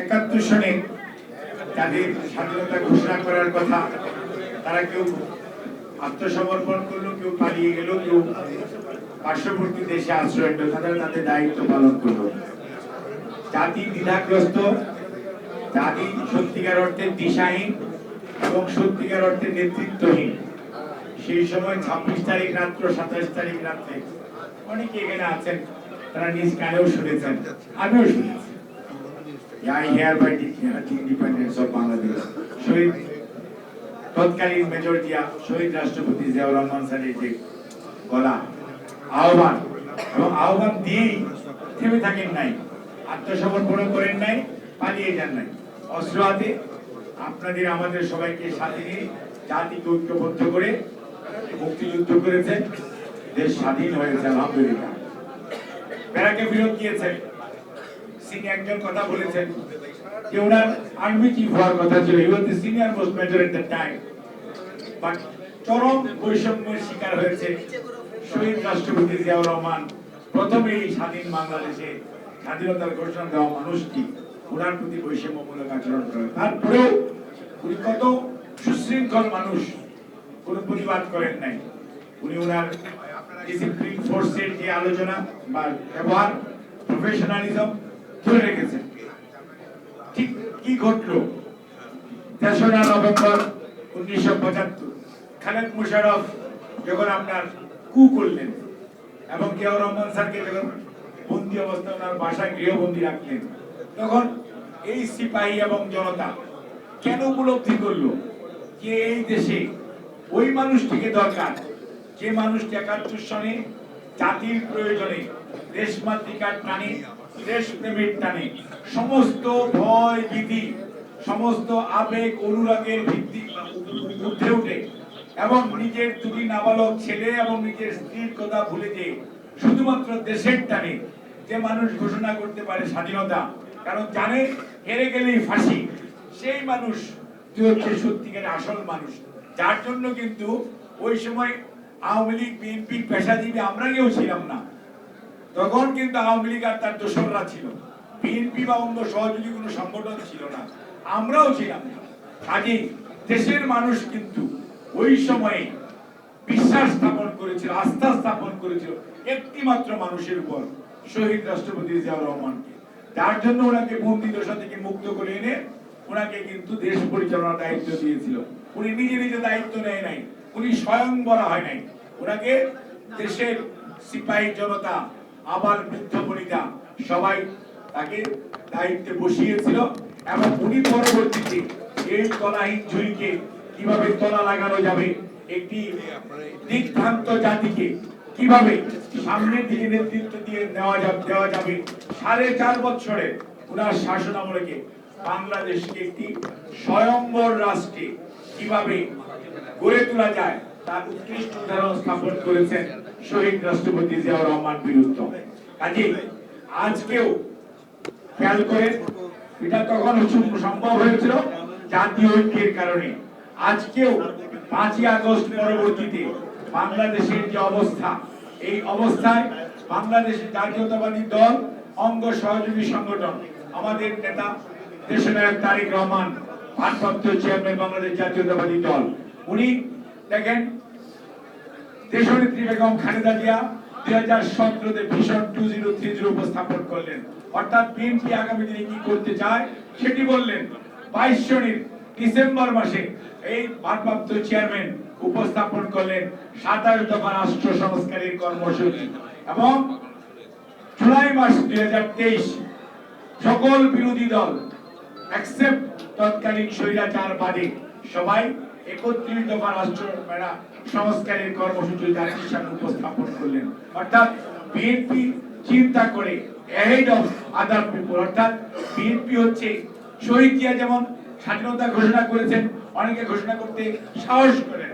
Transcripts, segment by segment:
একাত্তর সনে যাদের স্বাধীনতা ঘোষণা করার কথা, তারা কেউ আত্মসমর্পণ করল, কেউ পালিয়ে গেল, কেউ পার্শ্ববর্তী দেশে আশ্রয় নিল তারা তাদের দায়িত্ব পালন করল। জাতি দ্বিধাগ্রস্ত, জাতি সত্যিকার অর্থে দিশাহীন এবং সত্যিকার অর্থে নেতৃত্বহীন। সেই সময় ছাব্বিশ তারিখ রাত্র, সাতাশ তারিখ রাত্রে অনেকে এখানে আছেন, তারা নিজ কানেও শুনেছেন, আমিও শুনেছি। I hereby declare the independence of Bangladesh. শহীদ তৎকালীন মেজর জিয়া শহীদ রাষ্ট্রপতি জিয়াউর রহমান স্যারের যে গলা, আহ্বান, এবং আহ্বান দিয়েই থেমে থাকেন নাই আত্মসমর্পণ করেন নাই, পালিয়ে যান নাই। অস্ত্র হাতে আপনাদের, আমাদের সবাইকে সাথে নিয়ে জাতিকে ঐক্যবদ্ধ করে মুক্তিযুদ্ধ করেছেন। দেশ স্বাধীন হয়েছে, আলহামদুলিল্লাহ। ব্যারাকে ফেরত গিয়েছেন। সিং একজন কথা বলেছেন যে ওনার আর্মি চিফ হওয়ার কথা ছিল। He was senior most major at the time but চরম বৈষম্যের শিকার হয়েছে শহীদ রাষ্ট্রপতি জিয়াউর রহমান। প্রথমে স্বাধীন বাংলাদেশে স্বাধীনতার ঘোষণা দেওয়া মানুষটি ওনার প্রতি বৈষম্যমূলক আচরণ করে। তারপরেও উনি কত সুশৃঙ্খল মানুষ, কোনো প্রতিবাদ করেন নাই। উনি ওনার ডিসিপ্লিন ফোর্সের যে আলোচনা বা ব্যবহার প্রফেশনালিজম ধরে রেখেছেন। ঠিক কি ঘটলো? তেসরা নভেম্বর উনিশশো পঁচাত্তর, খালেদ মুশারফ যখন আপনার কু করলেন এবং জিয়াউর রহমান স্যারকে যখন বন্দি অবস্থায় ওনার বাসায় গৃহবন্দী রাখলেন, তখন এই সিপাহী এবং জনতা কেন উপলব্ধি করল? যে এই দেশে ওই মানুষটিকে দরকার, যে মানুষটি একাত্তর সনে জাতির প্রয়োজনে দেশমাতৃকার টানে দেশ প্রেমের টানে। সমস্ত ভয় ভীতি, সমস্ত আবেগ অনুরাগের ভিত্তি উঠে উঠে এবং নিজের দুটি নাবালক ছেলে এবং নিজের স্ত্রীর কথা ভুলে যে শুধুমাত্র দেশের টানে যে মানুষ ঘোষণা করতে পারে স্বাধীনতা, কারণ জানে হেরে গেলেই ফাঁসি। সেই মানুষ হচ্ছে আসল মানুষ। যার জন্য কিন্তু ওই সময় আওয়ামী লীগ, বিএনপি, পেশাজীবী আমরা কেউ ছিলাম না। তখন কিন্তু আওয়ামী লীগ আর তার দোসররা ছিল বিএনপি বা অন্য সহযোগী কোনো সংগঠন ছিল না। আমরাও ছিলাম না। কাজে দেশের মানুষ কিন্তু ওই সময়ে বিশ্বাস স্থাপন করেছিল, আস্থা স্থাপন করেছিল একটি মাত্র মানুষের উপর, শহীদ রাষ্ট্রপতি জিয়াউর রহমানকে। যার জন্য ওনাকে বন্দি দশা থেকে মুক্ত করে এনে ওনাকে কিন্তু দেশ পরিচালনার দায়িত্ব দিয়েছিল। উনি নিজে নিজে দায়িত্ব নেয় নাই, উনি স্বয়ং বলা হয় নাই। ওনাকে দেশের সিপাহী জনতা আবার বৃদ্ধ বনিতা সবাই তাকে দায়িত্বে বসিয়েছিল এবং উনি পরবর্তীতে এই তলাহীন ঝুড়িকে কীভাবে তলা লাগানো যাবে, একটি দিকভ্রান্ত জাতিকে কীভাবে সামনের দিকে নেতৃত্ব দিয়ে নেওয়া যাবে দেওয়া যাবে, সাড়ে চার বছরে ওনার শাসন আমলকে বাংলাদেশকে একটি স্বয়ম্বর রাষ্ট্রে কীভাবে গড়ে তোলা যায় তার উৎকৃষ্ট উদাহরণ স্থাপন করেছেন শহীদ রাষ্ট্রপতি জিয়াউর রহমান বিরুদ্ধ কাজে আজকেও খেয়াল করে এটা তখন সম্ভব হয়েছিল জাতীয় ঐক্যের কারণে। আজকেও পাঁচই আগস্ট পরবর্তীতে বাংলাদেশের যে অবস্থা, এই অবস্থায় বাংলাদেশের জাতীয়তাবাদী দল, অঙ্গ সহযোগী সংগঠন, আমাদের নেতা দেশনায়ক তারেক রহমান, ভারপ্রাপ্ত চেয়ারম্যান বাংলাদেশ জাতীয়তাবাদী দল, উনি দেখেন দেশনেত্রী বেগম খালেদা জিয়া দুই হাজার সতেরোতে ভীষণ টু জিরো থ্রি জিরো উপস্থাপন করলেন। অর্থাৎ বিএনপি আগামী দিনে কি করতে চায় সেটি বললেন। বাইশ ডিসেম্বর মাসে এই ভারপ্রাপ্ত চেয়ারম্যান উপস্থাপন করলেন সাতাশ দফা রাষ্ট্র সংস্কারের কর্মসূচি এবং জুলাই মাস দুই হাজার তেইশ সকল বিরোধী দল অ্যাকসেপ্ট তৎকালীন স্বৈরাচার সবাই একত্রিত দফা সংস্কারের কর্মসূচি জাতির সামনে উপস্থাপন করলেন। অর্থাৎ বিএনপি চিন্তা করে অ্যাহেড অফ আদার পিপল অর্থাৎ বিএনপি হচ্ছে যেমন স্বাধীনতা ঘোষণা করেছেন, অনেকে ঘোষণা করতে সাহস করেন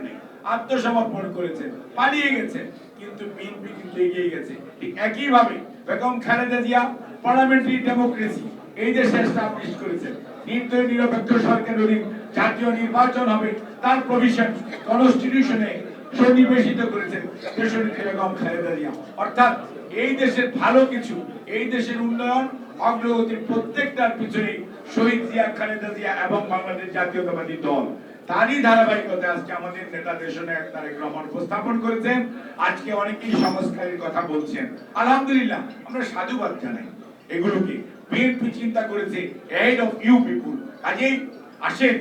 আত্মসমর্পণ করেছেন, পালিয়ে গেছেন, কিন্তু বিএনপি কিন্তু এগিয়ে গেছে। ঠিক একইভাবে বেগম খালেদা জিয়া পার্লামেন্টারি ডেমোক্রেসি এই দেশে এস্টাবলিশ করেছেন। নির্দয় নিরপেক্ষ সরকার অধীন জাতীয় নির্বাচন হবে, তার প্রভিশন কনস্টিটিউশনে সন্নিবেশিত করেছেন দেশনেত্রী বেগম খালেদা অর্থাৎ এই দেশের ভালো কিছু, এই দেশের উন্নয়ন, অগ্রগতির প্রত্যেকটার পিছনে শহীদ জিয়া, খালেদা জিয়া এবং বাংলাদেশ জাতীয়তাবাদী দল। তারই ধারাবাহিকতা আজকে আমাদের নেতা দেশনায়ক তারেক রহমান উপস্থাপন করেছেন। আজকে অনেকেই সংস্কারের কথা বলছেন। আলহামদুলিল্লাহ, আমরা সাধুবাদ জানাই। এগুলোকে বিএনপি চিন্তা করেছে হেড অফ ইউ পিপুল কাজেই আসেন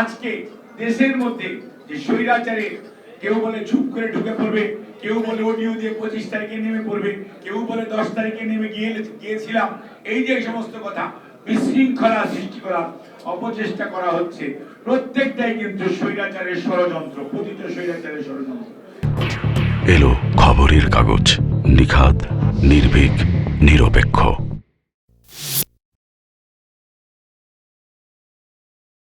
আজকে দেশের মধ্যে যে স্বৈরাচারে কেউ বলে চুপ করে ঢুকে পড়বে, কেউ বলে অডিও দিয়ে পঁচিশ তারিখে নেমে পড়বে, কেউ বলে দশ তারিখে নেমে গিয়ে গিয়েছিলাম, এই যে সমস্ত কথা বিশৃঙ্খলা সৃষ্টি করার অপচেষ্টা করা হচ্ছে। প্রত্যেকটাই কিন্তু স্বৈরাচারের ষড়যন্ত্র, পতিত স্বৈরাচারের ষড়যন্ত্র। এলো খবরের কাগজ, নিখাদ, নির্ভীক, নিরপেক্ষ।